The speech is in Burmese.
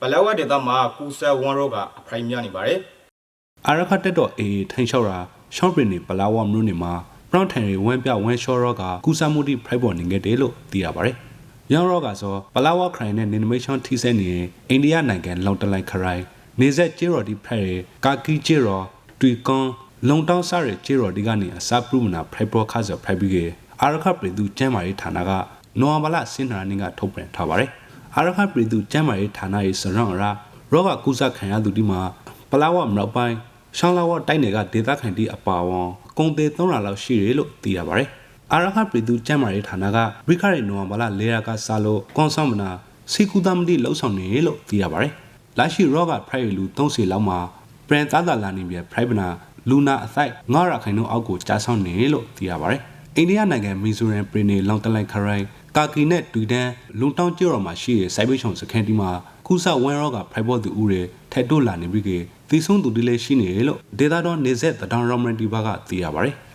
ဘလက်ဝတ်ဒေသမှာကူဆယ်ဝမ်ရောဂါအဖိုင်များနေပါတယ်အာရခတက်တော်အေထိုင်လျှောက်တာရှောင်းပရင်နေပလာဝမြို့နယ်မှာပရောင်းထိုင်ရီဝမ်းပြဝမ်းရှောရောကကူဆာမှုတိဖိုက်ပေါ်နေခဲ့တယ်လို့သိရပါတယ်။ရောင်းရောကဆိုပလာဝခရိုင်နဲ့နေနမေရှန်ထိစဲနေရင်အိန္ဒိယနိုင်ငံလောင်တလိုက်ခရိုင်နေဆက်ကျေရော်ဒီဖက်ရကာကီကျေရော်တွီကွန်လုံတောင်းစားရကျေရော်ဒီကနေအစာပရုမနာဖိုက်ပေါ်ခါဆိုဖိုက်ပြီးကအာရခပြည်သူကျမ်းမာရေးဌာနကနိုဝမ်ဘလာစင်နာနင်းကထုတ်ပြန်ထားပါတယ်။ အာရခပြည်သူကျမ်းမာရေးဌာနရဲ့စရောင်းရာရောဂါကူးစက်ခံရသူဒီမှာပလာဝမြောက်ပိုင်းရှောင်းလာဝတိုက်နယ်ကဒေသခံတီအပါဝံကုန်သေး300လောက်ရှိတယ်လို့သိရပါတယ်။အာရခပြည်သူကျမ်းမာရေးဌာနကရိခရိုင်နိုဝမ်ဘာလ၄ရက်ကစားလို့ကွန်ဆမ်မနာစီကူသမတိလှုပ်ဆောင်နေလို့သိရပါတယ်။လာရှိရော့ကဖရိုက်လူ30လောက်မှာပရန်သားသာလာနေပြဖရိုက်ပနာလူနာအသိုက်9ရာခိုင်နှုန်းအောက်ကိုကြားဆောင်နေလို့သိရပါတယ်။ အိန္ဒိယနိုင်ငံမီဇိုရမ်ပြည်နယ်လောင်တလိုက်ခရိုင်ကာကီနဲ့ဒူဒန်လူတောင်းကျော်မှာရှိတဲ့စိုက်ပိတ်ချုံစခန်းတီမှာကုဆဝမ်ရော့ကဖိုက်ဘော့သူဦးတွေထက်တို့လာနေပြီးကသီဆုံးသူတွေလည်းရှိနေတယ်လို့ဒေတာတော်နေဆက်တဒေါန်ရောမန်တီဘာကသိရပါတယ်။